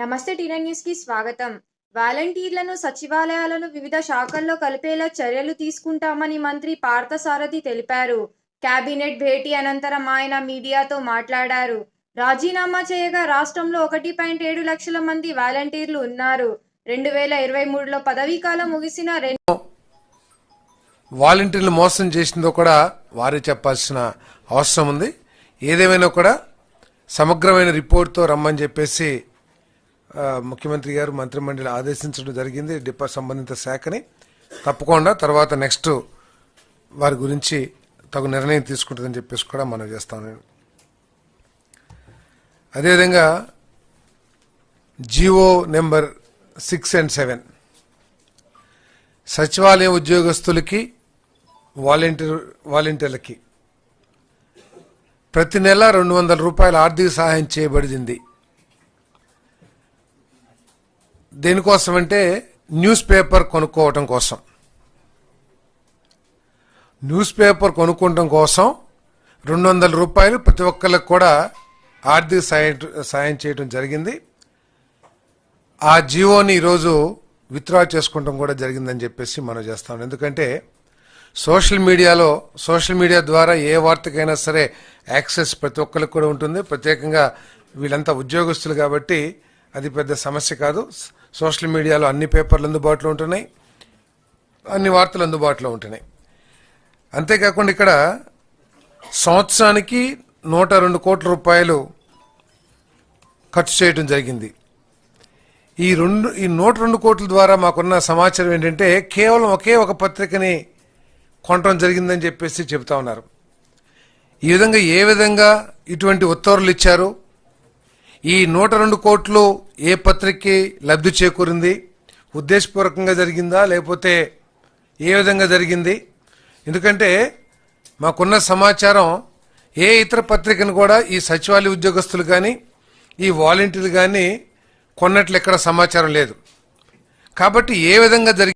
నమస్తే టీనా న్యూస్కి స్వాగతం. వాలంటీర్లను సచివాలయాలను వివిధ శాఖల్లో కలిపేలా చర్యలు తీసుకుంటామని మంత్రి పార్థసారథి తెలిపారు. కేబినెట్ భేటీ అనంతరం ఆయన మీడియాతో మాట్లాడారు. రాజీనామా చేయగా రాష్ట్రంలో ఒకటి పాయింట్ ఏడు లక్షల మంది వాలంటీర్లు ఉన్నారు. రెండు వేల ఇరవై మూడులో పదవీకాలం ముగిసిన రెండు వాలంటీర్లు మోసం చేసిందో కూడా వారే చెప్పాల్సిన అవసరం ఉంది. ఏదేమైనా కూడా సమగ్రమైన రిపోర్ట్తో రమ్మని చెప్పేసి ముఖ్యమంత్రి గారు మంత్రిమండలి ఆదేశించడం జరిగింది డిపా సంబంధిత శాఖని. తప్పకుండా తర్వాత నెక్స్ట్ వారి గురించి తగు నిర్ణయం తీసుకుంటుందని చెప్పేసి కూడా మనం చేస్తాం నేను. అదేవిధంగా GO number six and seven. సచివాలయం ఉద్యోగస్తులకి వాలంటీర్ వాలంటీర్లకి ప్రతి నెల రెండు వందల రూపాయల ఆర్థిక సహాయం చేయబడింది దేనికోసం అంటే న్యూస్ పేపర్ కొనుక్కోవటం కోసం. న్యూస్ పేపర్ కొనుక్కోవటం కోసం రెండు వందల రూపాయలు ప్రతి ఒక్కరికి కూడా ఆర్థిక సాయం సాయం చేయడం జరిగింది. ఆ జీవోని ఈరోజు విత్డ్రా చేసుకోవడం కూడా జరిగిందని చెప్పేసి మనం చేస్తాం ఎందుకంటే సోషల్ మీడియాలో సోషల్ మీడియా ద్వారా ఏ వార్తకైనా సరే యాక్సెస్ ప్రతి ఒక్కరికి కూడా ఉంటుంది. ప్రత్యేకంగా వీళ్ళంతా ఉద్యోగస్తులు కాబట్టి అది పెద్ద సమస్య కాదు. సోషల్ మీడియాలో అన్ని పేపర్లు అందుబాటులో ఉంటున్నాయి. అన్ని వార్తలు అందుబాటులో ఉంటున్నాయి. అంతేకాకుండా ఇక్కడ సంవత్సరానికి నూట రెండు కోట్ల రూపాయలు ఖర్చు చేయడం జరిగింది. ఈ రెండు ఈ నూట రెండు కోట్ల ద్వారా మాకున్న సమాచారం ఏంటంటే కేవలం ఒకే ఒక పత్రికని కొనటం జరిగిందని చెప్పేసి చెబుతా ఉన్నారు. ఈ విధంగా ఏ విధంగా ఇటువంటి ఉత్తర్వులు ఇచ్చారు? ఈ నూట రెండు కోట్లు ఏ పత్రికకి లబ్ధి చేకూరింది? ఉద్దేశపూర్వకంగా జరిగిందా? లేకపోతే ఏ విధంగా జరిగింది? ఎందుకంటే మాకున్న సమాచారం ఏ ఇతర పత్రికను కూడా ఈ సచివాలయ ఉద్యోగస్తులు కానీ ఈ వాలంటీర్లు కానీ కొన్నట్లు ఎక్కడ సమాచారం లేదు. కాబట్టి ఏ విధంగా జరిగింది